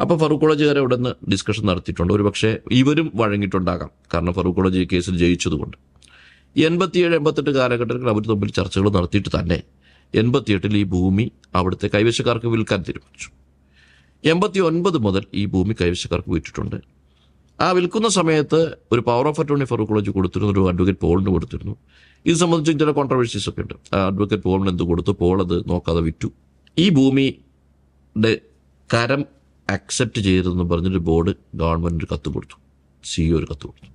അപ്പോൾ ഫറൂഖ് കോളേജ് വരെ ഇവിടെ നിന്ന് ഡിസ്കഷൻ നടത്തിയിട്ടുണ്ട്. ഒരുപക്ഷെ ഇവരും വഴങ്ങിയിട്ടുണ്ടാകാം. കാരണം ഫറൂഖ് കോളേജ് ഈ കേസിൽ ജയിച്ചതുകൊണ്ട്. എൺപത്തിയേഴ് എൺപത്തെട്ട് കാലഘട്ടത്തിൽ അവർ തമ്മിൽ ചർച്ചകൾ നടത്തിയിട്ട് തന്നെ എൺപത്തിയെട്ടിൽ ഈ ഭൂമി അവിടുത്തെ കൈവശക്കാർക്ക് വിൽക്കാൻ തീരുമാനിച്ചു. എൺപത്തി ഒൻപത് മുതൽ ഈ ഭൂമി കൈവശക്കാർക്ക് വിറ്റിട്ടുണ്ട്. ആ വിൽക്കുന്ന സമയത്ത് ഒരു power of attorney Farook college കൊടുത്തിരുന്നു ഒരു അഡ്വക്കേറ്റ് പോളിന് കൊടുത്തിരുന്നു. ഇത് സംബന്ധിച്ച് ചില കോൺട്രവേഴ്സീസ് ഒക്കെ ഉണ്ട്. ആ അഡ്വക്കേറ്റ് പോളിന് എന്ത് കൊടുത്തു? പോൾ അത് നോക്കാതെ വിറ്റു. ഈ ഭൂമിയുടെ കരം അക്സെപ്റ്റ് ചെയ്തതെന്ന് പറഞ്ഞൊരു ബോർഡ് ഗവൺമെന്റ് ഒരു കത്ത് കൊടുത്തു. സി ഒരു കത്ത് കൊടുത്തു.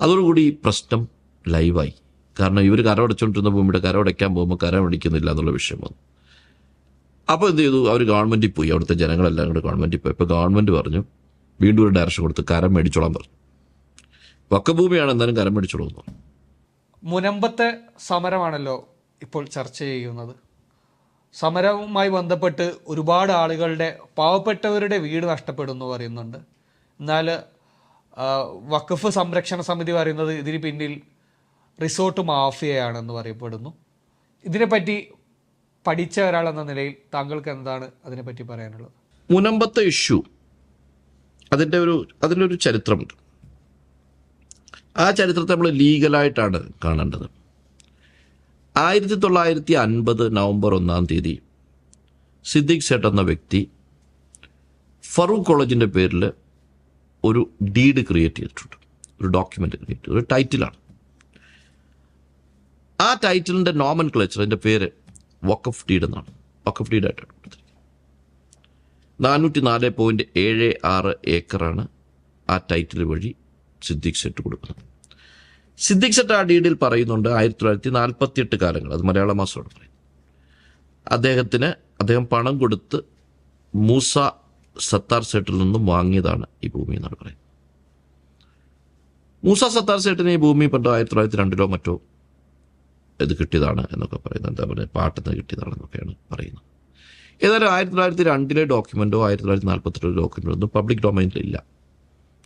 അതോടുകൂടി പ്രശ്നം ലൈവായി കാരണം ഇവർ കരമടച്ചുകൊണ്ടിരുന്ന ഭൂമിയുടെ കരമടയ്ക്കാൻ പോകുമ്പോൾ കരമടിക്കുന്നില്ല എന്നുള്ള വിഷയം വന്നു. അപ്പോൾ എന്ത് ചെയ്തു? അവർ ഗവൺമെന്റിൽ പോയി. അവിടുത്തെ ജനങ്ങളെല്ലാം കൂടെ ഗവൺമെന്റിൽ പോയി. ഇപ്പോൾ ഗവൺമെന്റ് പറഞ്ഞു വീണ്ടും ഒരു ഡയറക്ഷൻ കൊടുത്ത് കരം മേടിച്ചോളാൻ പറഞ്ഞു. വക്കഭൂമിയാണ് എന്തായാലും കരം മേടിച്ചോളൂ മുനമ്പത്തെ സമരമാണല്ലോ ഇപ്പോൾ ചർച്ച ചെയ്യുന്നത്. സമരവുമായി ബന്ധപ്പെട്ട് ഒരുപാട് ആളുകളുടെ പാവപ്പെട്ടവരുടെ വീട് നഷ്ടപ്പെടുന്നു പറയുന്നുണ്ട്. എന്നാൽ വഖഫ് സംരക്ഷണ സമിതി പറയുന്നത് ഇതിന് പിന്നിൽ റിസോർട്ട് മാഫിയയാണെന്ന് പറയപ്പെടുന്നു. ഇതിനെപ്പറ്റി പഠിച്ച എന്ന നിലയിൽ താങ്കൾക്ക് എന്താണ് അതിനെപ്പറ്റി പറയാനുള്ളത്? മുനമ്പത്തെ ഇഷ്യൂ. അതിന്റെ ഒരു അതിന്റെ ഒരു ചരിത്രമുണ്ട്. ആ ചരിത്രത്തെ നമ്മൾ ലീഗലായിട്ടാണ് കാണേണ്ടത്. ആയിരത്തി തൊള്ളായിരത്തി അൻപത് നവംബർ ഒന്നാം തീയതി സിദ്ദിഖ് സേട്ട് എന്ന വ്യക്തി ഫറൂഖ് കോളേജിന്റെ പേരിൽ ഒരു ഡീഡ് ക്രിയേറ്റ് ചെയ്തിട്ടുണ്ട്. ഒരു ഡോക്യുമെന്റ് ക്രിയേറ്റ് ഒരു ടൈറ്റിലാണ് ആ ടൈറ്റിലിന്റെ നോമൻ ക്ലേച്ചർ അതിന്റെ പേര് വക്കഫ് ഡീഡ് എന്നാണ്. വക്കഫ് ഡീഡായിട്ടാണ് കൊടുത്തിരിക്കുന്നത്. നാനൂറ്റി നാല് പോയിന്റ് ഏഴ് ആറ് ഏക്കറാണ് ആ ടൈറ്റിൽ വഴി സിദ്ദിഖ് സെറ്റ് കൊടുക്കുന്നത്. സിദ്ദിഖ് സെറ്റ് ആ ഡീഡിൽ പറയുന്നുണ്ട് ആയിരത്തി തൊള്ളായിരത്തി നാൽപ്പത്തി എട്ട് കാലങ്ങൾ അത് മലയാള മാസമാണ് പറയുന്നത്. അദ്ദേഹത്തിന് അദ്ദേഹം പണം കൊടുത്ത് മൂസ സത്താർ സെട്ടിൽ നിന്നും വാങ്ങിയതാണ് ഈ ഭൂമി എന്നാണ് പറയുന്നത്. മൂസ സത്താർ സെട്ടിന് ഈ ഭൂമി പണ്ട് ആയിരത്തി തൊള്ളായിരത്തി രണ്ടിലോ മറ്റോ ഇത് കിട്ടിയതാണ് എന്നൊക്കെ പറയുന്നത്. എന്താ പറയുക പാട്ടെന്ന് കിട്ടിയതാണെന്നൊക്കെയാണ് പറയുന്നത്. ഏതായാലും ആയിരത്തി തൊള്ളായിരത്തി രണ്ടിലെ ഡോക്യുമെന്റോ ആയിരത്തി തൊള്ളായിരത്തി നാൽപ്പത്തെട്ടിലെ ഡോക്യുമെന്റോ ഒന്നും പബ്ലിക് ഡൊമൈനിലില്ല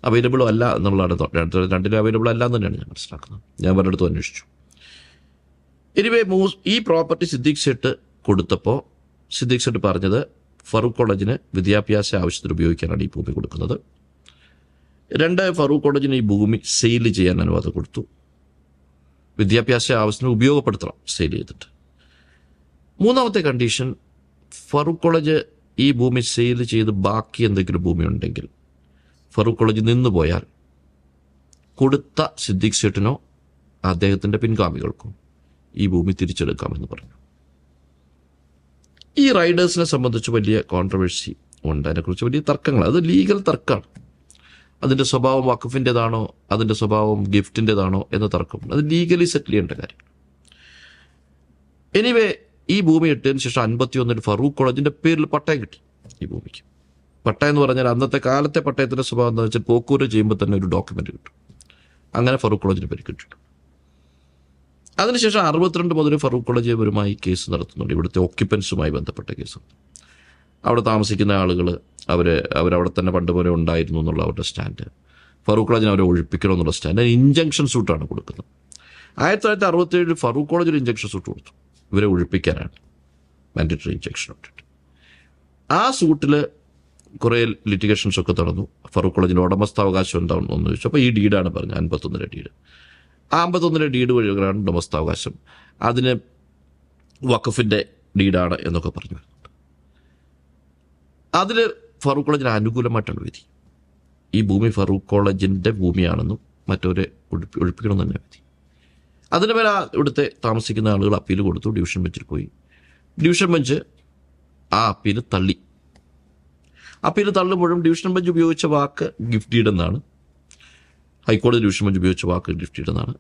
അവൈലബിളും അല്ല എന്നുള്ളതാണ് രണ്ടിലും അവൈലബിൾ അല്ല എന്ന് തന്നെയാണ് ഞാൻ മനസ്സിലാക്കുന്നത്. ഞാൻ പലയിടത്തും അന്വേഷിച്ചു. എനിവേ മൂസ് ഈ പ്രോപ്പർട്ടി സിദ്ദീഖ് സെട്ട് കൊടുത്തപ്പോൾ സിദ്ദീഖ് സെട്ട് പറഞ്ഞത് ഫറൂഖ് കോളേജിന് വിദ്യാഭ്യാസ ആവശ്യത്തിന് ഉപയോഗിക്കാനാണ് ഈ ഭൂമി കൊടുക്കുന്നത്. രണ്ട് ഫറൂഖ് കോളേജിന് ഈ ഭൂമി സെയിൽ ചെയ്യാൻ അനുവാദം കൊടുത്തു. വിദ്യാഭ്യാസ ആവശ്യത്തിന് ഉപയോഗപ്പെടുത്തണം സെയിൽ ചെയ്തിട്ട്. മൂന്നാമത്തെ കണ്ടീഷൻ ഫറൂഖ് കോളേജ് ഈ ഭൂമി സെയിൽ ചെയ്ത് ബാക്കി എന്തെങ്കിലും ഭൂമി ഉണ്ടെങ്കിൽ ഫറൂഖ് കോളേജ് നിന്ന് പോയാൽ കൊടുത്ത സിദ്ദിഖ് ഷെട്ടിനോ അദ്ദേഹത്തിന്റെ പിൻഗാമികൾക്കോ ഈ ഭൂമി തിരിച്ചെടുക്കാമെന്ന് പറഞ്ഞു. ഈ റൈഡേഴ്സിനെ സംബന്ധിച്ച് വലിയ കോൺട്രവേഴ്സി ഉണ്ട്. അതിനെക്കുറിച്ച് വലിയ തർക്കങ്ങൾ അത് ലീഗൽ തർക്കമാണ് അതിന്റെ സ്വഭാവം വഖഫിന്റെതാണോ അതിന്റെ സ്വഭാവം ഗിഫ്റ്റിന്റെതാണോ എന്ന തർക്കം അത് ലീഗലി സെറ്റിൽ ചെയ്യേണ്ട കാര്യം എനിവേ ഈ ഭൂമി ഇട്ടതിന് ശേഷം അൻപത്തി ഒന്നിൽ ഫറൂഖ് കോളേജിന്റെ പേരിൽ പട്ടയം കിട്ടി ഈ ഭൂമിക്ക്. പട്ടയം എന്ന് പറഞ്ഞാൽ അന്നത്തെ കാലത്തെ പട്ടയത്തിന്റെ സ്വഭാവം എന്താ വെച്ചാൽ പോക്കൂര് ചെയ്യുമ്പോൾ തന്നെ ഒരു ഡോക്യുമെന്റ് കിട്ടും. അങ്ങനെ ഫറൂഖ് കോളേജിന് പേര് കിട്ടിയിട്ടുണ്ട്. അതിനുശേഷം അറുപത്തിരണ്ട് മുതൽ ഫറൂഖ് കോളേജ് ഇവരുമായി കേസ് നടത്തുന്നുണ്ട്. ഇവിടുത്തെ ഓക്യുപ്പൻസുമായി ബന്ധപ്പെട്ട കേസ് അവിടെ താമസിക്കുന്ന ആളുകൾ അവർ അവരവിടെ തന്നെ പണ്ട് പോലെ ഉണ്ടായിരുന്നു എന്നുള്ള അവരുടെ സ്റ്റാൻഡ് ഫറൂഖ് കോളേജിന് അവരെ ഒഴിപ്പിക്കണം എന്നുള്ള സ്റ്റാൻഡ് ഇഞ്ചക്ഷൻ സൂട്ടാണ് കൊടുക്കുന്നത് ആയിരത്തി തൊള്ളായിരത്തി അറുപത്തേഴിൽ ഫറൂഖ് കോളേജിൽ ഇഞ്ചക്ഷൻ സൂട്ട് കൊടുത്തു. ഇവരെ ഒഴിപ്പിക്കാനാണ്. മാൻഡറ്ററി ഇഞ്ചക്ഷൻ ഇട്ടിട്ട്. ആ സൂട്ടിൽ കുറേ ലിറ്റിഗേഷൻസ് ഒക്കെ നടന്നു. ഫറൂഖ് കോളേജിന്റെ ഉടമസ്ഥാവകാശം എന്താണെന്ന് ചോദിച്ചു. അപ്പോൾ ഈ ഡീഡാണ് പറഞ്ഞത് അൻപത്തൊന്നിലെ ഡീഡ് ആ അമ്പത്തൊന്നിലെ ഡീഡ് വഴിയാണ് ഉടമസ്ഥാവകാശം? അതിന് വഖഫിന്റെ ഡീഡാണ് എന്നൊക്കെ പറഞ്ഞു അതിൽ ഫറൂഖ് കോളേജിന് അനുകൂലമായിട്ടാണ് വിധി. ഈ ഭൂമി ഫറൂഖ് കോളേജിന്റെ ഭൂമിയാണെന്നും മറ്റവരെ ഒഴിപ്പി ഒഴിപ്പിക്കണം തന്നെ വിധി. അതിന് മേലെ ഇവിടുത്തെ താമസിക്കുന്ന ആളുകൾ അപ്പീൽ കൊടുത്തു ഡിവിഷൻ ബെഞ്ചിൽ പോയി. ഡിവിഷൻ ബെഞ്ച് ആ അപ്പീൽ തള്ളി. അപ്പീൽ തള്ളുമ്പോഴും ഡിവിഷൻ ബെഞ്ച് ഉപയോഗിച്ച വാക്ക് ഗിഫ്റ്റീഡ് എന്നാണ് ഹൈക്കോടതി ഡിവിഷൻ ബെഞ്ച് ഉപയോഗിച്ച വാക്ക് ഗിഫ്റ്റീഡ് എന്നാണ്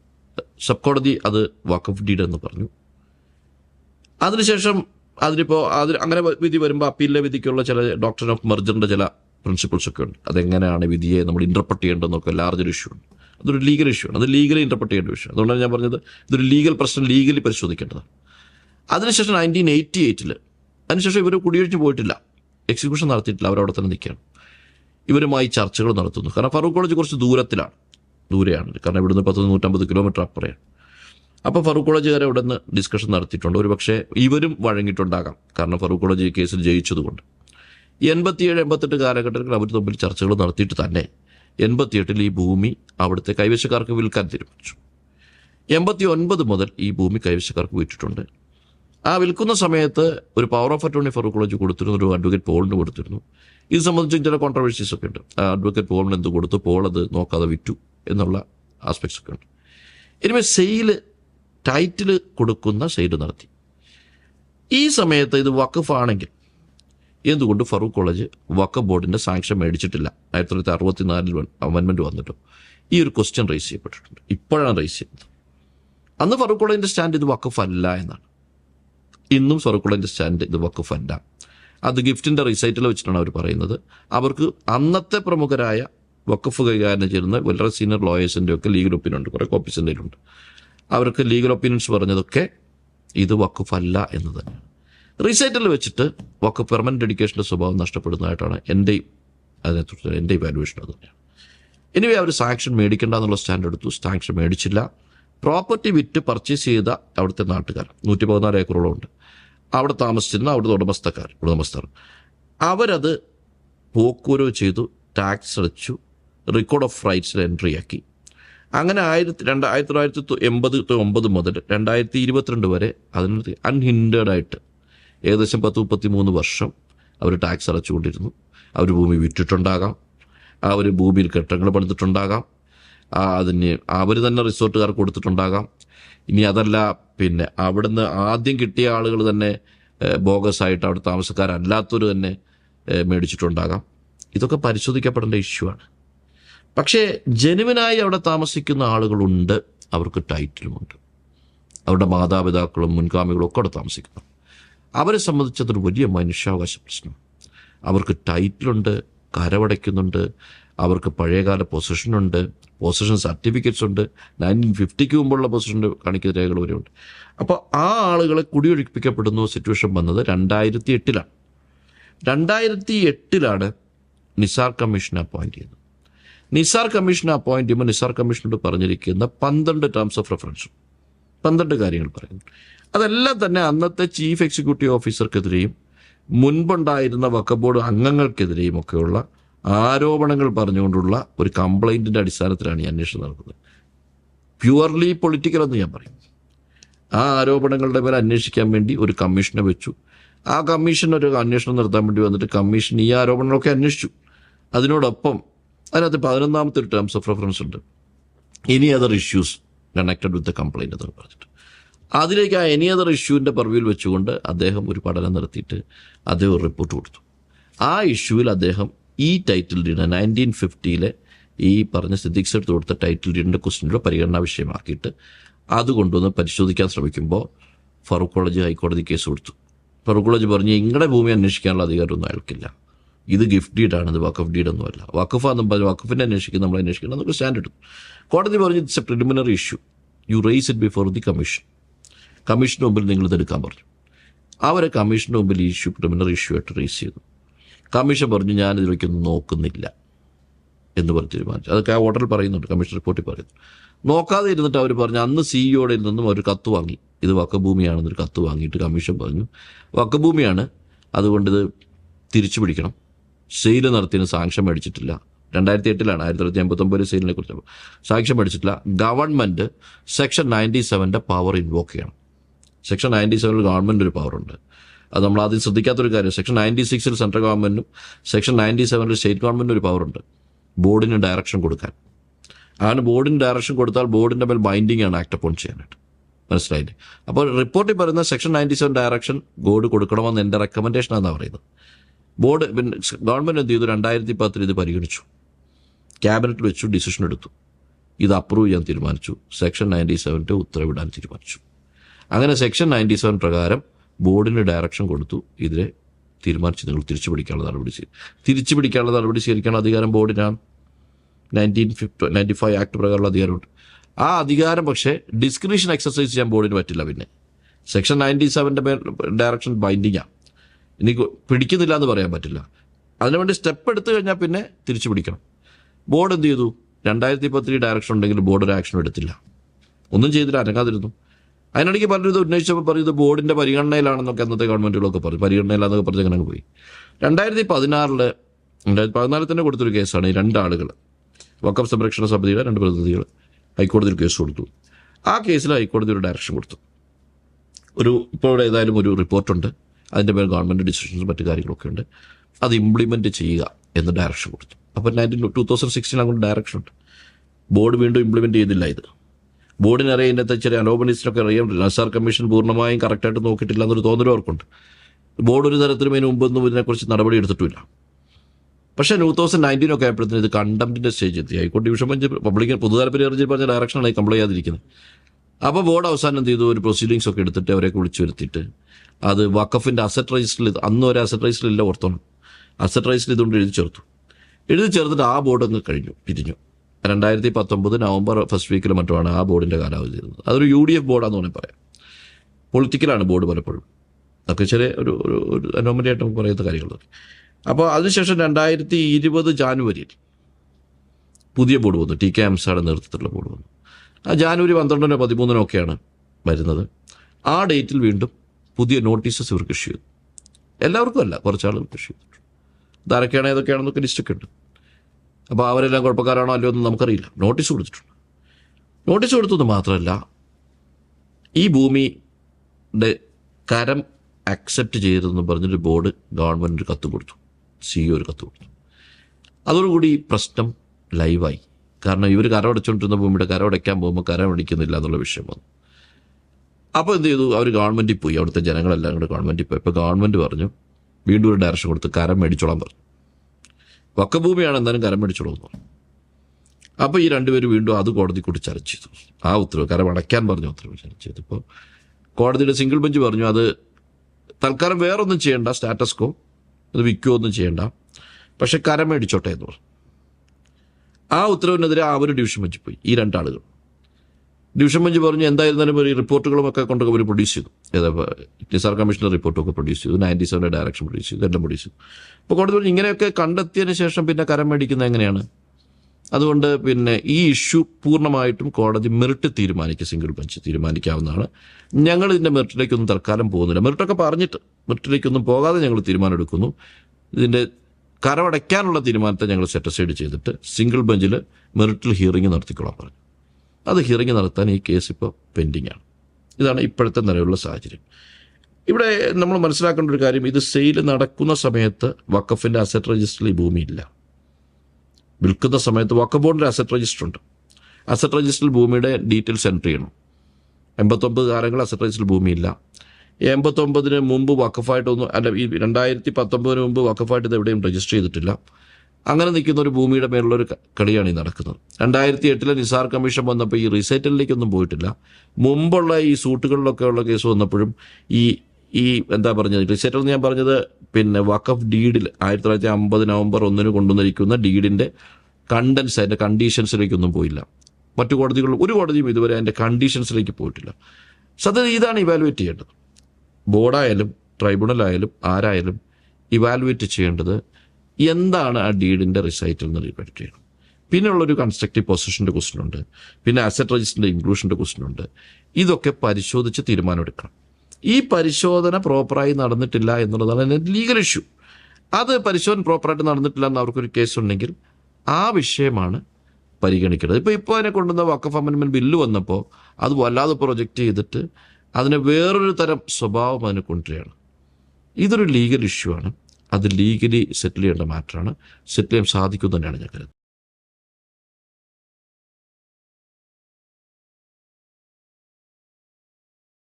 സബ് കോടതി അത് വാക്കഫ് ഡീഡ് എന്ന് പറഞ്ഞു. അതിനുശേഷം അതിനിപ്പോൾ അതിന് അങ്ങനെ വിധി വരുമ്പോൾ അപ്പീലിലെ വിധിക്കുള്ള ചില ഡോക്ടർ ഓഫ് മെർജറിന്റെ ചില പ്രിൻസിപ്പിൾസ് ഒക്കെ ഉണ്ട്. അതെങ്ങനെയാണ് വിധിയെ നമ്മൾ ഇന്റർപ്രറ്റ് ചെയ്യേണ്ടതെന്നൊക്കെ ലാർജർ ഇഷ്യൂ ഉണ്ട്. അതൊരു ലീഗൽ ഇഷ്യൂ ആണ്. അത് ലീഗലി ഇന്റർപ്രറ്റ് ചെയ്യേണ്ട വിഷയം അതുകൊണ്ടാണ് ഞാൻ പറഞ്ഞത് ഇതൊരു ലീഗൽ പ്രശ്നം ലീഗലി പരിശോധിക്കേണ്ടതാണ്. അതിനുശേഷം നയന്റീൻ എയ്റ്റി എയ്റ്റിൽ അതിനുശേഷം ഇവർ കുടിയൊഴിച്ച് പോയിട്ടില്ല. എക്സിക്യൂഷൻ നടത്തിയിട്ടില്ല. അവരവിടെ തന്നെ നിൽക്കുകയാണ്. ഇവരുമായി ചർച്ചകൾ നടത്തുന്നു. കാരണം ഫറൂഖ് കോളേജ് കുറച്ച് ദൂരത്തിലാണ്. ദൂരെയാണ് കാരണം ഇവിടുന്ന് പത്ത് നൂറ്റമ്പത് കിലോമീറ്റർ അപ്പുറയാണ്. അപ്പോൾ ഫറൂഖ് കോളേജുകാരെ ഇവിടെ നിന്ന് ഡിസ്കഷൻ നടത്തിയിട്ടുണ്ട്. ഒരു പക്ഷേ ഇവരും വഴങ്ങിയിട്ടുണ്ടാകാം. കാരണം ഫറൂഖ് കോളേജ് ഈ കേസിൽ ജയിച്ചതുകൊണ്ട്. എൺപത്തിയേഴ് എൺപത്തെട്ട് കാലഘട്ടത്തിൽ അവർ തമ്മിൽ ചർച്ചകൾ നടത്തിയിട്ട് തന്നെ എൺപത്തിയെട്ടിൽ ഈ ഭൂമി അവിടുത്തെ കൈവശക്കാർക്ക് വിൽക്കാൻ തീരുമാനിച്ചു. എൺപത്തി ഒൻപത് മുതൽ ഈ ഭൂമി കൈവശക്കാർക്ക് വിറ്റിട്ടുണ്ട്. ആ വിൽക്കുന്ന സമയത്ത് ഒരു power of attorney Farook college കൊടുത്തിരുന്നു ഒരു അഡ്വക്കേറ്റ് പോളിന് കൊടുത്തിരുന്നു. ഇത് സംബന്ധിച്ച് ചില കോൺട്രവേഴ്സീസ് ഒക്കെ ഉണ്ട്. അഡ്വക്കേറ്റ് പോളിന് എന്ത് കൊടുത്തു? പോൾ അത് നോക്കാതെ വിറ്റു എന്നുള്ള ആസ്പെക്ട്സ് ഒക്കെ ഉണ്ട്. ഇനി സെയിൽ ടൈറ്റിൽ കൊടുക്കുന്ന സെയിൽ നടത്തി. ഈ സമയത്ത് ഇത് വക്കഫാണെങ്കിൽ എന്തുകൊണ്ട് ഫറൂഖ് കോളേജ് വഖഫ് ബോർഡിന്റെ സാങ്ഷൻ മേടിച്ചിട്ടില്ല? ആയിരത്തി തൊള്ളായിരത്തി അറുപത്തിനാലിൽ അമെൻമെന്റ് വന്നിട്ടോ. ഈ ഒരു ക്വസ്റ്റ്യൻ റേസ് ചെയ്യപ്പെട്ടിട്ടുണ്ട്. ഇപ്പോഴാണ് റേസ് ചെയ്യുന്നത്. അന്ന് ഫറൂഖ് കോളേജിന്റെ സ്റ്റാൻഡ് ഇത് വഖഫ് അല്ല എന്നാണ്. ഇന്നും കോളേജിന്റെ സ്റ്റാൻഡ് ഇത് വക്കുഫല്ല അത് ഗിഫ്റ്റിന്റെ റിസൈറ്റിൽ വെച്ചിട്ടാണ് അവർ പറയുന്നത്. അവർക്ക് അന്നത്തെ പ്രമുഖരായ വക്കഫ് കൈകാര്യം ചെയ്യുന്ന വളരെ സീനിയർ ലോയേഴ്സിന്റെ ഒക്കെ ലീഗൽ ഒപ്പീനിയൻ ഉണ്ട്. കുറേ കോപ്പീസ് ഉണ്ട് അവർക്ക് ലീഗൽ ഒപ്പീനിയൻസ് പറഞ്ഞതൊക്കെ ഇത് വഖഫ് അല്ല എന്ന് തന്നെയാണ് റീസൈറ്റിൽ വെച്ചിട്ട് വക്കഫ് പെർമനന്റ് ഡെഡിക്കേഷന്റെ സ്വഭാവം നഷ്ടപ്പെടുന്നതായിട്ടാണ് എന്റെയും അതിനെ തുടർന്ന് എന്റെ ഇവാലുവേഷൻ അത് തന്നെയാണ്. എനിവേ അവർ സാങ്ഷൻ മേടിക്കേണ്ട എന്നുള്ള സ്റ്റാൻഡ് എടുത്തു. സാങ്ഷൻ മേടിച്ചില്ല. പ്രോപ്പർട്ടി വിറ്റ് പർച്ചേസ് ചെയ്ത അവിടുത്തെ നാട്ടുകാർ. നൂറ്റി പതിനാല് ഏക്കറോളം ഉണ്ട്. അവിടെ താമസിച്ചിരുന്ന അവിടുത്തെ ഉടമസ്ഥക്കാർ ഉടമസ്ഥർ. അവരത് പോക്കുവരവ് ചെയ്തു ടാക്സ് അടച്ചു റെക്കോർഡ് ഓഫ് റൈറ്റ്സിൽ എൻട്രി ആക്കി. അങ്ങനെ ആയിരത്തി രണ്ട് ആയിരത്തി തൊള്ളായിരത്തി എൺപത് ഒമ്പത് മുതൽ രണ്ടായിരത്തി ഇരുപത്തിരണ്ട് വരെ അതിനകത്ത് അൺഹിൻഡേഡായിട്ട് ഏകദേശം പത്ത് മുപ്പത്തി മൂന്ന് വർഷം അവർ ടാക്സ് അടച്ചുകൊണ്ടിരുന്നു. അവർ ഭൂമി വിറ്റിട്ടുണ്ടാകാം. അവർ ഭൂമിയിൽ കെട്ടിടങ്ങൾ പണിതിട്ടുണ്ടാകാം. അതിന് അവർ തന്നെ റിസോർട്ടുകാർ കൊടുത്തിട്ടുണ്ടാകാം. ഇനി അതല്ല പിന്നെ അവിടുന്ന് ആദ്യം കിട്ടിയ ആളുകൾ തന്നെ ബോഗസായിട്ട് അവിടെ താമസക്കാരല്ലാത്തവർ തന്നെ മേടിച്ചിട്ടുണ്ടാകാം. ഇതൊക്കെ പരിശോധിക്കപ്പെടേണ്ട ഇഷ്യൂ ആണ്. പക്ഷേ ജനുവിനായി അവിടെ താമസിക്കുന്ന ആളുകളുണ്ട്. അവർക്ക് ടൈറ്റിലുമുണ്ട്. അവരുടെ മാതാപിതാക്കളും മുൻഗാമികളും ഒക്കെ അവിടെ താമസിക്കുന്നു. അവരെ സംബന്ധിച്ചതൊരു വലിയ മനുഷ്യാവകാശ പ്രശ്നം. അവർക്ക് ടൈറ്റിലുണ്ട് കരവടയ്ക്കുന്നുണ്ട് അവർക്ക് പഴയകാല പൊസിഷനുണ്ട് പൊസിഷൻ സർട്ടിഫിക്കറ്റ്സ് ഉണ്ട്. നയന്റീൻ ഫിഫ്റ്റിക്ക് മുമ്പുള്ള പൊസിഷന്റെ കാണിക്കുന്ന രേഖകൾ വരെയുണ്ട് അപ്പോൾ ആ ആളുകളെ കുടിയൊഴിപ്പിക്കപ്പെടുന്ന സിറ്റുവേഷൻ വന്നത് രണ്ടായിരത്തി എട്ടിലാണ് രണ്ടായിരത്തി എട്ടിലാണ് നിസാർ കമ്മീഷൻ അപ്പോയിന്റ് ചെയ്യുന്നത്. നിസാർ കമ്മീഷൻ അപ്പോയിന്റ് ചെയ്യുമ്പോൾ നിസാർ കമ്മീഷനോട് പറഞ്ഞിരിക്കുന്ന പന്ത്രണ്ട് ടേംസ് ഓഫ് റെഫറൻസും പന്ത്രണ്ട് കാര്യങ്ങൾ പറയുന്നു. അതെല്ലാം തന്നെ അന്നത്തെ ചീഫ് എക്സിക്യൂട്ടീവ് ഓഫീസർക്കെതിരെയും മുൻപുണ്ടായിരുന്ന വക്കബോർഡ് അംഗങ്ങൾക്കെതിരെയും ഒക്കെയുള്ള ആരോപണങ്ങൾ പറഞ്ഞുകൊണ്ടുള്ള ഒരു കംപ്ലൈന്റിന്റെ അടിസ്ഥാനത്തിലാണ് ഈ അന്വേഷണം നടക്കുന്നത്. പ്യുവർലി പൊളിറ്റിക്കൽ എന്ന് ഞാൻ പറയും. ആ ആരോപണങ്ങളുടെ മേലെ അന്വേഷിക്കാൻ വേണ്ടി ഒരു കമ്മീഷനെ വെച്ചു. ആ കമ്മീഷൻ ഒരു അന്വേഷണം നടത്താൻ വേണ്ടി വന്നിട്ട് കമ്മീഷൻ ഈ ആരോപണങ്ങളൊക്കെ അന്വേഷിച്ചു. അതിനോടൊപ്പം അതിനകത്ത് പതിനൊന്നാമത്തെ ഒരു ടേംസ് ഓഫ് റെഫറൻസ് ഉണ്ട്. Any other issues connected with the complaint എന്നൊക്കെ പറഞ്ഞിട്ട്. അതിലേക്ക് ആ എനി അതർ ഇഷ്യൂവിന്റെ പർവ്യൂവിൽ വെച്ചുകൊണ്ട് അദ്ദേഹം ഒരു പഠനം നടത്തിയിട്ട് അദ്ദേഹം ഒരു റിപ്പോർട്ട് കൊടുത്തു. ആ ഇഷ്യൂവിൽ അദ്ദേഹം ഈ ടൈറ്റിൽ ഡീഡ് നയന്റീൻ ഫിഫ്റ്റിയിലെ ഈ പറഞ്ഞ സിദ്ദിഖ് എടുത്ത് കൊടുത്ത ടൈറ്റിൽ ഡീഡിന്റെ ക്വസ്റ്റിന്റെ പരിഗണനാ വിഷയമാക്കിയിട്ട് അത് കൊണ്ടുവന്ന് പരിശോധിക്കാൻ ശ്രമിക്കുമ്പോൾ ഫറൂഖ് കോളേജ് ഹൈക്കോടതി കേസ് കൊടുത്തു. ഫറൂഖ് കോളേജ് പറഞ്ഞു ഇങ്ങളുടെ ഭൂമി അന്വേഷിക്കാനുള്ള അധികാരമൊന്നും അയാൾക്കില്ല. ഇത് ഗിഫ്റ്റ് ഡീഡാണ് ഇത് വക്കഫ് വഖഫ് വക്കഫ് എന്നും പറഞ്ഞു വക്കഫിനെ അന്വേഷിക്കുന്ന നമ്മൾ അന്വേഷിക്കണം എന്നൊക്കെ സ്റ്റാൻഡ് എടുത്തു കോടതി പറഞ്ഞു it's a preliminary issue you raise it before the commission commission മുമ്പിൽ നിങ്ങൾ ഇതെടുക്കാൻ പറഞ്ഞു. അവരെ കമ്മീഷന് മുമ്പിൽ ഈ ഇഷ്യൂ പ്രിലിമിനറി ഇഷ്യൂ ആയിട്ട് റേസ് ചെയ്തു. കമ്മീഷൻ പറഞ്ഞു ഞാൻ ഇതിലേക്കൊന്നും നോക്കുന്നില്ല എന്ന് പറഞ്ഞ് തീരുമാനിച്ചു. അതൊക്കെ ആ ഓർഡറിൽ പറയുന്നുണ്ട് കമ്മീഷൻ റിപ്പോർട്ടിൽ പറയുന്നു. നോക്കാതെ ഇരുന്നിട്ട് അവർ പറഞ്ഞു അന്ന് സിഇഒയുടെ നിന്നും ഒരു കത്ത് വാങ്ങി. ഇത് വക്കഭൂമിയാണെന്നൊരു കത്ത് വാങ്ങിയിട്ട് കമ്മീഷൻ പറഞ്ഞു. വക്കഭൂമിയാണ്. അതുകൊണ്ട് ഇത് തിരിച്ചു പിടിക്കണം. സെയിൽ നടത്തിയതിന് സാങ്ഷൻ മേടിച്ചിട്ടില്ല. രണ്ടായിരത്തി എട്ടിലാണ് ആയിരത്തി തൊള്ളായിരത്തി എൺപത്തൊമ്പതിൽ സെയിലിനെ കുറിച്ച് സാങ്ഷൻ മേടിച്ചിട്ടില്ല. ഗവൺമെന്റ് സെക്ഷൻ നയന്റി സെവന്റെ പവർ ഇൻവോക്ക് ചെയ്യണം. സെക്ഷൻ നയന്റി സെവനിൽ ഗവൺമെന്റ് ഒരു പവറുണ്ട്. അത് നമ്മൾ ആദ്യം ശ്രദ്ധിക്കാത്തൊരു കാര്യം. സെക്ഷൻ നയന്റി സിക്സിൽ സെൻട്രൽ ഗവൺമെന്റിനും സെക്ഷൻ നയന്റി സെവനിൽ സ്റ്റേറ്റ് ഗവൺമെന്റിനും ഒരു പവറുണ്ട് ബോർഡിന് ഡയറക്ഷൻ കൊടുക്കാൻ. അങ്ങനെ ബോർഡിന് ഡയറക്ഷൻ കൊടുത്താൽ ബോർഡിന്റെ മേൽ ബൈൻഡിങ് ആണ് ആക്ട് അപ്പോൺ ചെയ്യാനായിട്ട്. മനസ്സിലായില്ലേ? അപ്പോൾ റിപ്പോർട്ടിൽ പറയുന്ന section ninety seven direction board കൊടുക്കണമെന്ന് എന്റെ റെക്കമെൻഡേഷൻ ആണെന്നാണ് പറയുന്നത്. ബോർഡ് പിന്നെ ഗവൺമെന്റ് എന്ത് ചെയ്തു? രണ്ടായിരത്തി പത്തിൽ ഇത് പരിഗണിച്ചു. ക്യാബിനറ്റ് വെച്ചു ഡിസിഷൻ എടുത്തു. ഇത് അപ്രൂവ് ചെയ്യാൻ തീരുമാനിച്ചു. സെക്ഷൻ നയന്റി സെവന്റെ ഉത്തരവിടാൻ തീരുമാനിച്ചു. അങ്ങനെ സെക്ഷൻ നയന്റി സെവൻ പ്രകാരം ബോർഡിന് ഡയറക്ഷൻ കൊടുത്തു. ഇതിനെ തീരുമാനിച്ച് നിങ്ങൾ തിരിച്ചു പിടിക്കാനുള്ള നടപടി ചെയ്തു തിരിച്ചു പിടിക്കാനുള്ള നടപടി സ്വീകരിക്കാൻ അധികാരം ബോർഡിനാണ്. Nineteen fifty ninety five act പ്രകാരമുള്ള അധികാരമുണ്ട്. ആ അധികാരം പക്ഷേ ഡിസ്ക്രിപ്ഷൻ എക്സസൈസ് ചെയ്യാൻ ബോർഡിന് പറ്റില്ല പിന്നെ. സെക്ഷൻ നയന്റി സെവന്റെ ഡയറക്ഷൻ ബൈൻഡിങ്ങാണ് ഇനി പിടിക്കുന്നില്ല എന്ന് പറയാൻ പറ്റില്ല. അതിനുവേണ്ടി സ്റ്റെപ്പ് എടുത്തു കഴിഞ്ഞാൽ പിന്നെ തിരിച്ചു പിടിക്കണം ബോർഡ് എന്ത് ചെയ്തു? രണ്ടായിരത്തി പത്തിൽ ഡയറക്ഷൻ ഉണ്ടെങ്കിൽ ബോർഡ് ഒരു ആക്ഷൻ എടുത്തില്ല. ഒന്നും ചെയ്തില്ല അനങ്ങാതിരുന്നു. അതിനിടയ്ക്ക് പലരും ഇത് ഉന്നയിച്ചപ്പോൾ പറയും ഇത് ബോർഡിന്റെ പരിഗണനയിലാണെന്നൊക്കെ അന്നത്തെ ഗവൺമെന്റുകളൊക്കെ പറഞ്ഞു. പരിഗണനയിലാണെന്നൊക്കെ പറഞ്ഞ് അങ്ങനെ അങ്ങ് പോയി. രണ്ടായിരത്തി പതിനാറിൽ രണ്ടായിരത്തി പതിനാലിൽ തന്നെ കൊടുത്തൊരു കേസാണ് ഈ രണ്ടാളുകൾ വക്കം സംരക്ഷണ സമിതിയുടെ രണ്ട് പ്രതിനിധികൾ ഹൈക്കോടതിയിൽ കേസ് കൊടുത്തു. ആ കേസിൽ ഹൈക്കോടതി ഒരു ഡയറക്ഷൻ കൊടുത്തു. ഒരു ഇപ്പോൾ ഏതായാലും ഒരു റിപ്പോർട്ടുണ്ട്. അതിന്റെ മേൽ ഗവൺമെന്റ് ഡിസിഷൻസും മറ്റു കാര്യങ്ങളൊക്കെ ഉണ്ട്. അത് ഇംപ്ലിമെന്റ് ചെയ്യുക എന്ന് ഡയറക്ഷൻ കൊടുത്തു. അപ്പോൾ നയന്റീൻ ടൂ തൗസൻഡ് സിക്സ്റ്റീൻ അങ്ങോട്ട് ഡയറക്ഷൻ ഉണ്ട്. ബോർഡ് വീണ്ടും ഇംപ്ലിമെന്റ് ചെയ്തില്ല ഇത്. ബോർഡിന് അറിയാം ഇതിനകത്ത് ചെറിയ അനോമലീസിനൊക്കെ അറിയാം. നസാർ കമ്മീഷൻ പൂർണമായും കറക്റ്റായിട്ട് നോക്കിയിട്ടില്ല എന്നൊരു തോന്നലും അവർക്കുണ്ട് ബോർഡ് ഒരു തരത്തിലും ഇതിന് മുമ്പൊന്നും ഇതിനെക്കുറിച്ച് നടപടി എടുത്തിട്ടില്ല പക്ഷേ ടൂ തൗസൻഡ് നയന്റീൻ ഒക്കെ ഇത് കണ്ടംപ്റ്റിന്റെ സ്റ്റേജ് എത്തി. ഹൈക്കോടതി ഡിവിഷൻ ബെഞ്ച് പബ്ലിക് പൊതു താല്പര്യ ഹർജിയിൽ പറഞ്ഞ ഡയറക്ഷനാണ് ഈ കംപ്ലൈ ചെയ്യാതിരിക്കുന്നത്. അപ്പോൾ ബോർഡ് അവസാനം എന്ത് ചെയ്തു? ഒരു പ്രൊസീഡിങ്സ് ഒക്കെ എടുത്തിട്ട് അവരെയൊക്കെ വിളിച്ചു വരുത്തിയിട്ട് അത് വക്കഫിന്റെ അസറ്റ് രജിസ്റ്ററിൽ അന്ന് ഒരു അസറ്റ് രജിസ്റ്ററിൽ ഇല്ല ഓർത്തോണം അസറ്റ് രജിസ്റ്ററിൽ ഇതുകൊണ്ട് എഴുതി ചേർത്തു. എഴുതി ചേർത്തിട്ട് ആ ബോർഡ് അങ്ങ് കഴിഞ്ഞു പിരിഞ്ഞു. രണ്ടായിരത്തി പത്തൊമ്പത് നവംബർ ഫസ്റ്റ് വീക്കിൽ മറ്റുമാണ് ആ ബോർഡിന്റെ കാലാവധി ചെയ്യുന്നത് അതൊരു യു ഡി എഫ് ബോർഡാന്ന് വേണമെങ്കിൽ പറയാം. പൊളിറ്റിക്കലാണ് ബോർഡ് പലപ്പോഴും. അതൊക്കെ ചെറിയ ഒരു ഒരു ഒരു അനോമലിയായിട്ട് നമുക്ക് പറയുന്ന കാര്യങ്ങളൊക്കെ. അപ്പോൾ അതിനുശേഷം രണ്ടായിരത്തി ഇരുപത് ജാനുവരിയിൽ പുതിയ ബോർഡ് വന്നു. ടി കെ എംസായുടെ നേതൃത്വത്തിലുള്ള ബോർഡ് വന്നു. ആ ജാനുവരി പന്ത്രണ്ടിനോ പതിമൂന്നിനോ ഒക്കെയാണ് വരുന്നത്. ആ ഡേറ്റിൽ വീണ്ടും പുതിയ നോട്ടീസസ് ഇവർക്ക് ഇഷ്യൂ ചെയ്തു. എല്ലാവർക്കും അല്ല കുറച്ചാൾ ആളുകൾക്ക് ഇഷ്യൂ ചെയ്തിട്ടുണ്ട്. ഇതാരൊക്കെയാണ് ഏതൊക്കെയാണെന്നൊക്കെ ലിസ്റ്റൊക്കെ ഉണ്ട്. അപ്പോൾ അവരെല്ലാം കുഴപ്പക്കാരാണോ അല്ലയോ എന്ന് നമുക്കറിയില്ല. നോട്ടീസ് കൊടുത്തിട്ടുണ്ട്. നോട്ടീസ് കൊടുത്തത് മാത്രമല്ല ഈ ഭൂമിയുടെ കരം അക്സെപ്റ്റ് ചെയ്തതെന്ന് പറഞ്ഞിട്ട് ബോർഡ് ഗവൺമെന്റ് ഒരു കത്ത് കൊടുത്തു. സി ഒരു കത്ത് കൊടുത്തു. അതോടുകൂടി ഈ പ്രശ്നം ലൈവായി കാരണം ഇവർ കരമടച്ചുകൊണ്ടിരുന്ന ഭൂമിയുടെ കരമടയ്ക്കാൻ പോകുമ്പോൾ കരമടിക്കുന്നില്ല എന്നുള്ള വിഷയം വന്നു. അപ്പോൾ എന്ത് ചെയ്തു? അവർ ഗവൺമെന്റിൽ പോയി. അവിടുത്തെ ജനങ്ങളെല്ലാം കൂടെ ഗവൺമെന്റിൽ പോയി. ഇപ്പോൾ ഗവൺമെന്റ് പറഞ്ഞു വീണ്ടും ഒരു ഡയറക്ഷൻ കൊടുത്ത് കരം മേടിച്ചോളാൻ പറഞ്ഞു. വക്കഭൂമിയാണ് എന്തായാലും കരം മേടിച്ചോളാം അപ്പോൾ ഈ രണ്ടുപേരും വീണ്ടും അത് കോടതി കൂടി ചർച്ച ചെയ്തു. ആ ഉത്തരവ് കരം അടയ്ക്കാൻ പറഞ്ഞ ഉത്തരവ് ചർച്ച ചെയ്തു. ഇപ്പോൾ കോടതിയുടെ സിംഗിൾ ബെഞ്ച് പറഞ്ഞു അത് തൽക്കാലം വേറൊന്നും ചെയ്യണ്ട സ്റ്റാറ്റസ്കോ അത് വിൽക്കുകയോ ഒന്നും ചെയ്യണ്ട പക്ഷെ കരം മേടിച്ചോട്ടെ എന്ന് പറഞ്ഞു. ആ ഉത്തരവിനെതിരെ ആ ഒരു ഡിവിഷൻ ബെഞ്ച് പോയി ഈ രണ്ടാളുകൾ. ഡിവിഷൻ ബെഞ്ച് പറഞ്ഞു എന്തായിരുന്നാലും ഒരു റിപ്പോർട്ടുകളും ഒക്കെ കൊണ്ടൊക്കെ അവർ പ്രൊഡ്യൂസ് ചെയ്തു. നിസാർ കമ്മീഷണർ റിപ്പോർട്ടൊക്കെ പ്രൊഡ്യൂസ് ചെയ്തു. നയന്റി സെവന്റെ ഡയറക്ഷൻ പ്രൊഡ്യൂസ് ചെയ്തു. എല്ലാം പ്രൊഡ്യൂസ് ചെയ്തു. അപ്പോൾ കോടതി പറഞ്ഞു ഇങ്ങനെയൊക്കെ കണ്ടെത്തിയതിന് ശേഷം പിന്നെ കരം മേടിക്കുന്നത് എങ്ങനെയാണ്? അതുകൊണ്ട് പിന്നെ ഈ ഇഷ്യൂ പൂർണമായിട്ടും കോടതി മെറിറ്റ് തീരുമാനിക്കുക സിംഗിൾ ബെഞ്ച് തീരുമാനിക്കാവുന്നതാണ്. ഞങ്ങൾ ഇതിന്റെ മെറിറ്റിലേക്കൊന്നും തൽക്കാലം പോകുന്നില്ല. മെറിറ്റൊക്കെ പറഞ്ഞിട്ട് മെറിറ്റിലേക്കൊന്നും പോകാതെ ഞങ്ങൾ തീരുമാനമെടുക്കുന്നു ഇതിന്റെ കരമടയ്ക്കാനുള്ള തീരുമാനത്തെ ഞങ്ങൾ സെറ്റസൈഡ് ചെയ്തിട്ട് സിംഗിൾ ബെഞ്ചിൽ മെറിറ്റിൽ ഹിയറിംഗ് നടത്തിക്കൊള്ളാൻ പറഞ്ഞു. അത് ഹിയറിംഗ് നടത്താൻ ഈ കേസ് ഇപ്പോൾ പെൻഡിങ് ആണ്. ഇതാണ് ഇപ്പോഴത്തെ നിലവിലുള്ള സാഹചര്യം. ഇവിടെ നമ്മൾ മനസ്സിലാക്കേണ്ട ഒരു കാര്യം ഇത് സെയിൽ നടക്കുന്ന സമയത്ത് വക്കഫിന്റെ അസറ്റ് രജിസ്റ്ററിൽ ഈ ഭൂമിയില്ല വിൽക്കുന്ന സമയത്ത് വക്കഫ് ബോർഡിന്റെ അസറ്റ് രജിസ്റ്റർ ഉണ്ട്. അസറ്റ് രജിസ്റ്ററിൽ ഭൂമിയുടെ ഡീറ്റെയിൽസ് എൻട്രി ചെയ്യണം. എൺപത്തൊമ്പത് കാലങ്ങൾ അസറ്റ് രജിസ്റ്ററിൽ ഭൂമിയില്ല. എൺപത്തൊമ്പതിന് മുമ്പ് വക്കഫായിട്ടൊന്നും അല്ല ഈ രണ്ടായിരത്തി പത്തൊമ്പതിന് മുമ്പ് വക്കഫായിട്ട് ഇത് എവിടെയും രജിസ്റ്റർ ചെയ്തിട്ടില്ല. അങ്ങനെ നിൽക്കുന്ന ഒരു ഭൂമിയുടെ മേലുള്ള ഒരു കളിയാണ് ഈ നടക്കുന്നത്. രണ്ടായിരത്തി എട്ടിലെ നിസാർ കമ്മീഷൻ വന്നപ്പോൾ ഈ റീസൈറ്റലിലേക്കൊന്നും പോയിട്ടില്ല. മുമ്പുള്ള ഈ സൂട്ടുകളിലൊക്കെ ഉള്ള കേസ് വന്നപ്പോഴും ഈ ഈ എന്താ പറഞ്ഞത് റീസൈറ്റൽ ഞാൻ പറഞ്ഞത് പിന്നെ വക്കഫ് ഡീഡിൽ ആയിരത്തി തൊള്ളായിരത്തി അമ്പത് നവംബർ ഒന്നിന് കൊണ്ടുവന്നിരിക്കുന്ന ഡീഡിന്റെ കണ്ടൻസ് അതിന്റെ കണ്ടീഷൻസിലേക്കൊന്നും പോയില്ല. മറ്റു കോടതികളിൽ ഒരു കോടതിയും ഇതുവരെ അതിന്റെ കണ്ടീഷൻസിലേക്ക് പോയിട്ടില്ല. സത്യത്തിൽ ഇതാണ് ഇവാലുവേറ്റ് ചെയ്യേണ്ടത്. ബോർഡായാലും ട്രൈബ്യൂണലായാലും ആരായാലും ഇവാലുവേറ്റ് ചെയ്യേണ്ടത് എന്താണ് ആ ഡീഡിന്റെ റിസൈറ്റിൽ നിന്ന് റിപ്പയർ ചെയ്യണം പിന്നെയുള്ളൊരു കൺസ്ട്രക്റ്റീവ് പൊസിഷന്റെ ക്വസ്റ്റൻ ഉണ്ട്. പിന്നെ അസറ്റ് രജിസ്റ്ററിന്റെ ഇൻക്ലൂഷന്റെ ക്വസ്റ്റൻ ഉണ്ട്. ഇതൊക്കെ പരിശോധിച്ച് തീരുമാനമെടുക്കണം ഈ പരിശോധന പ്രോപ്പറായി നടന്നിട്ടില്ല എന്നുള്ളതാണ് ലീഗൽ ഇഷ്യൂ അത് പരിശോധന പ്രോപ്പറായിട്ട് നടന്നിട്ടില്ല എന്ന് അവർക്കൊരു കേസ് ഉണ്ടെങ്കിൽ ആ വിഷയമാണ് പരിഗണിക്കേണ്ടത്. ഇപ്പോൾ ഇപ്പോൾ അതിനെ കൊണ്ടുവന്ന വക്കഫ് അമെൻമെന്റ് ബില്ല് വന്നപ്പോൾ അത് വല്ലാതെ പ്രൊജക്റ്റ് ചെയ്തിട്ട് അതിനെ വേറൊരു തരം സ്വഭാവം അതിന് കൊണ്ടുവരികയാണ്. ഇതൊരു ലീഗൽ ഇഷ്യൂ ആണ്. അത് ലീഗലി സെറ്റിൽ ചെയ്യേണ്ട മാറ്ററാണ് സെറ്റിൽ ചെയ്യാൻ സാധിക്കും തന്നെയാണ് ഞാൻ കരുതുന്നത്.